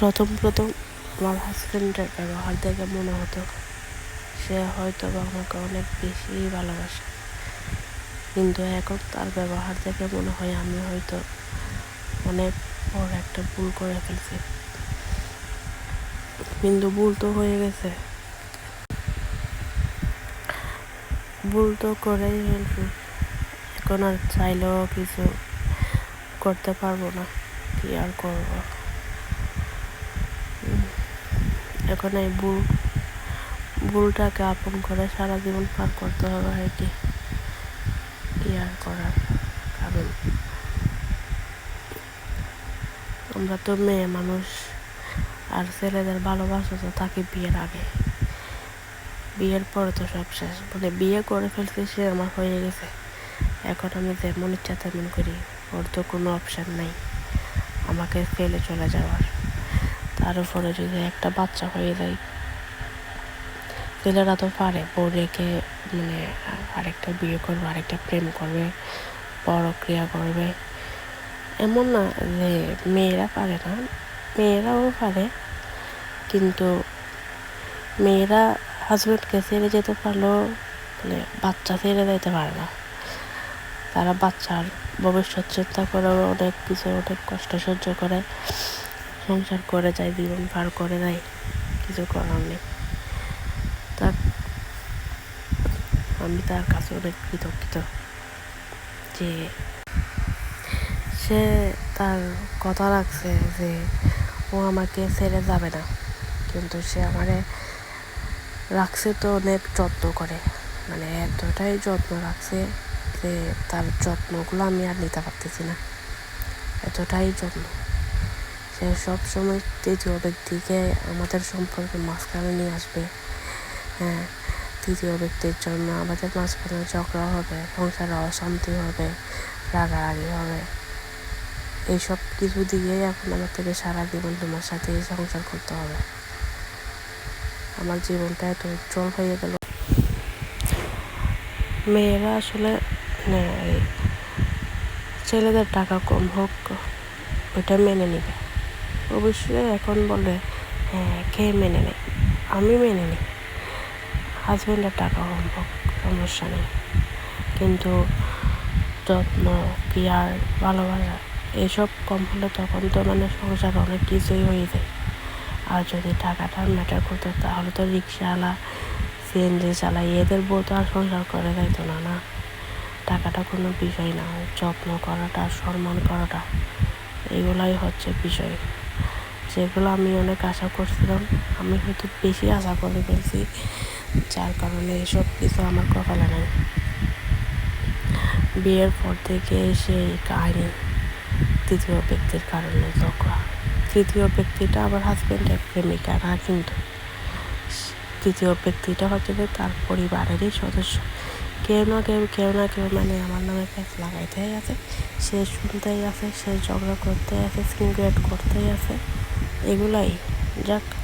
প্রথম প্রথম আমার হাজব্যান্ডের ব্যবহার দেখে মনে হতো সে হয়তো বা আমাকে অনেক বেশি ভালোবাসে। কিন্তু এখন তার ব্যবহার দেখে মনে হয় আমি হয়তো অনেক বড় একটা ভুল করে ফেলছি। কিন্তু ভুল তো হয়ে গেছে। ভুল তো করেই ফেলছি। এখন আর চাইলেও কিছু করতে পারব না। কি আর করব? এখন এই ভুল ভুলটাকে আপন করে সারা জীবন পার করতে হবে আর কি আর করার, কারণ আমরা তো মেয়ে মানুষ, আর ছেলেদের ভালোবাসা তো থাকে বিয়ের আগে। বিয়ের পরে তো সব শেষ। মানে বিয়ে করে ফেলছি সে আমার হয়ে গেছে। এখন আমি যেমন ইচ্ছা তেমন করি, ওর তো কোনো অপশান নাই। আমাকে ফেলে চলে যাওয়ার। তার উপরে যদি একটা বাচ্চা হয়ে যায়, ছেলেরা তো পারে, বউ রেখে মানে আরেকটা বিয়ে করবে, আরেকটা প্রেম করবে পরক্রিয়া করবে। এমন না যে মেয়েরা পারে না, মেয়েরাও পারে। কিন্তু মেয়েরা হাজব্যান্ডকে ছেড়ে যেতে পারলেও মানে বাচ্চা ছেড়ে যেতে পারে না। তারা বাচ্চার ভবিষ্যৎ চিন্তা করে অনেক কিছু অনেক কষ্ট সহ্য করে। সংসার করে যায় জীবন পার করে দেয় কিছু করার নেই। তার, আমি তার কাছে অনেক কৃতজ্ঞ যে সে তার কথা রাখছে যে ও আমাকে ছেড়ে যাবে না। কিন্তু সে আমারে রাখছে তো অনেক যত্ন করে। মানে এতটাই যত্ন রাখছে যে তার যত্নগুলো আমি আর নিতে পারতেছি না। এতটাই যত্ন। সব সময় তৃতীয় ব্যক্তিকে আমাদের সম্পর্কে মাঝখানে নিয়ে আসবে। হ্যাঁ তৃতীয় ব্যক্তির জন্য আমাদের মাঝখানে ঝগড়া হবে, সংসারে অশান্তি হবে, রাগারাগি হবে। এইসব কিছু দিয়েই এখন আমার থেকে সারা জীবন তোমার সাথে সংসার করতে হবে। আমার জীবনটা এত উজ্জ্বল হয়ে গেল। মেয়েরা আসলে এই ছেলেদের টাকা কম হোক ওইটা মেনে নিবে। অবশ্যই এখন বলে হ্যাঁ কে মেনে নেয় আমি মেনে নিই হাজব্যান্ডের টাকা হোক, সমস্যা নেই। কিন্তু যত্ন, কেয়ার, ভালোবাসা, এসব কম হলে তখন তো মানে সংসার অনেক কিছুই হয়ে যায়। আর যদি টাকাটা ম্যাটার করতো, তাহলে তো রিক্সাওয়ালা সিএনজি চালাই এদের বউ তো আর সংসার করে যাইতো না না? টাকাটা কোনো বিষয় না, যত্ন করাটা, সম্মান করাটা, এগুলাই হচ্ছে বিষয়। যেগুলো আমি অনেক আশা করছিলাম, আমি হয়তো বেশি আশা করে ফেলছি, যার কারণে এসব কিছু আমার কপালে নাই। বিয়ের পর থেকে সেই কাহিনী তৃতীয় ব্যক্তির কারণে ঝগড়া। তৃতীয় ব্যক্তিটা আমার হাজব্যান্ডের প্রেমিকা, না কিন্তু। তৃতীয় ব্যক্তিটা হচ্ছে যে তার পরিবারেরই সদস্য। কেউ না কেউ কেউ না কেউ মানে আমার নামে প্যাচ লাগাইতেই আছে, সে শুনতেই আছে, সে ঝগড়া করতেই আছে সিনক্রেট করতেই আছে। এগুলাই যাক।